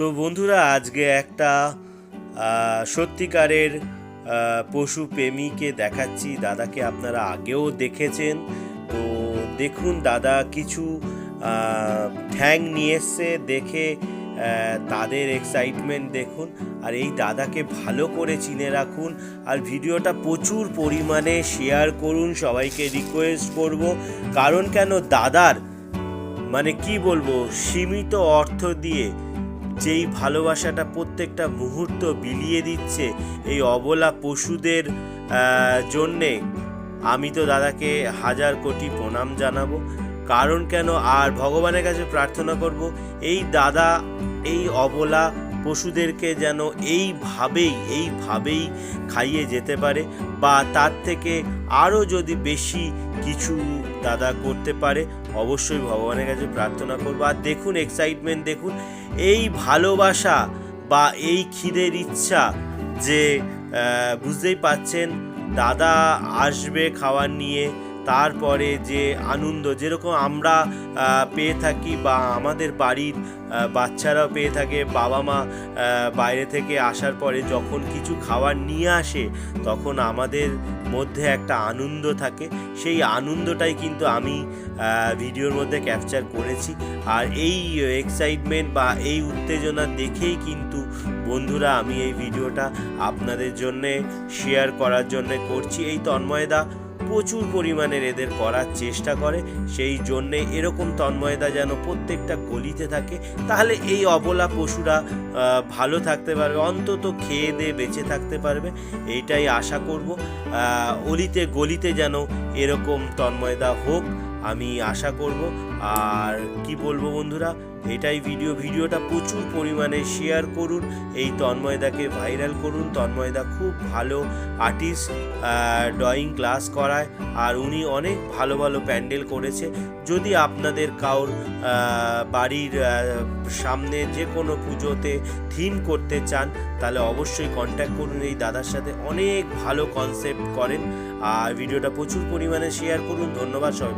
তো বন্ধুরা, আজকে একটা সত্যিকারের পশু প্রেমীকে দেখাচ্ছি। দাদাকে আপনারা আগেও দেখেছেন। তো দেখুন, দাদা কিছু ঠ্যাং নিয়ে এসছে দেখে তাদের এক্সাইটমেন্ট দেখুন। আর এই দাদাকে ভালো করে চিনে রাখুন। আর ভিডিওটা প্রচুর পরিমাণে শেয়ার করুন। সবাইকে রিকোয়েস্ট করব। কারণ কেন? দাদার মানে কি বলব, সীমিত অর্থ দিয়ে যেই ভালোবাসাটা প্রত্যেকটা মুহূর্ত বিলিয়ে দিচ্ছে এই অবলা পশুদের জন্যে, আমি তো দাদাকে হাজার কোটি প্রণাম জানাব। কারণ কেন? আর ভগবানের কাছে প্রার্থনা করব, এই দাদা, এই অবলা পশুদেরকে যেন এইভাবেই এইভাবেই খাইয়ে যেতে পারে বা তার থেকে আরও যদি বেশি কিছু দাদা করতে পারে, অবশ্যই ভগবানের কাছে প্রার্থনা করব। আর দেখুন এক্সাইটমেন্ট দেখুন এই ভালোবাসা বা এই খিদের ইচ্ছা যে বুঝতেই পাচ্ছেন দাদা আসবে খাওয়ার নিয়ে তারপরে যে আনন্দ, যেরকম আমরা পেয়ে থাকি বা আমাদের বাড়ির বাচ্চারাও পেয়ে থাকে বাবা মা বাইরে থেকে আসার পরে যখন কিছু খাবার নিয়ে আসে, তখন আমাদের মধ্যে একটা আনন্দ থাকে। সেই আনন্দটাই কিন্তু আমি ভিডিওর মধ্যে ক্যাপচার করেছি। আর এই এক্সাইটমেন্ট বা এই উত্তেজনা দেখেই কিন্তু বন্ধুরা আমি এই ভিডিওটা আপনাদের জন্যে শেয়ার করার জন্যে করছি। এই তন্ময়দা প্রচুর পরিমাণের এদের করার চেষ্টা করে, সেই জন্যে এরকম তন্ময়দা যেন প্রত্যেকটা গলিতে থাকে, তাহলে এই অবলা পশুরা ভালো থাকতে পারবে, অন্তত খেয়ে দিয়ে বেঁচে থাকতে পারবে, এইটাই আশা করব। অলিতে গলিতে যেন এরকম তন্ময়দা হোক আমি আশা করব। আর কি বলব বন্ধুরা, এটাই ভিডিও ভিডিওটা প্রচুর পরিমাণে শেয়ার করুন। এই তন্ময়দাকে ভাইরাল করুন। তন্ময়দা খুব ভালো আর্টিস্ট ড্রয়িং ক্লাস করায়। আর উনি অনেক ভালো ভালো প্যান্ডেল করেছে। যদি আপনাদের কাউর বাড়ির সামনে যে কোনো পুজোতে থিম করতে চান, তাহলে অবশ্যই কন্ট্যাক্ট করুন। এই দাদার সাথে অনেক ভালো কনসেপ্ট করেন। আর ভিডিওটা প্রচুর পরিমাণে শেয়ার করুন। ধন্যবাদ সবাই।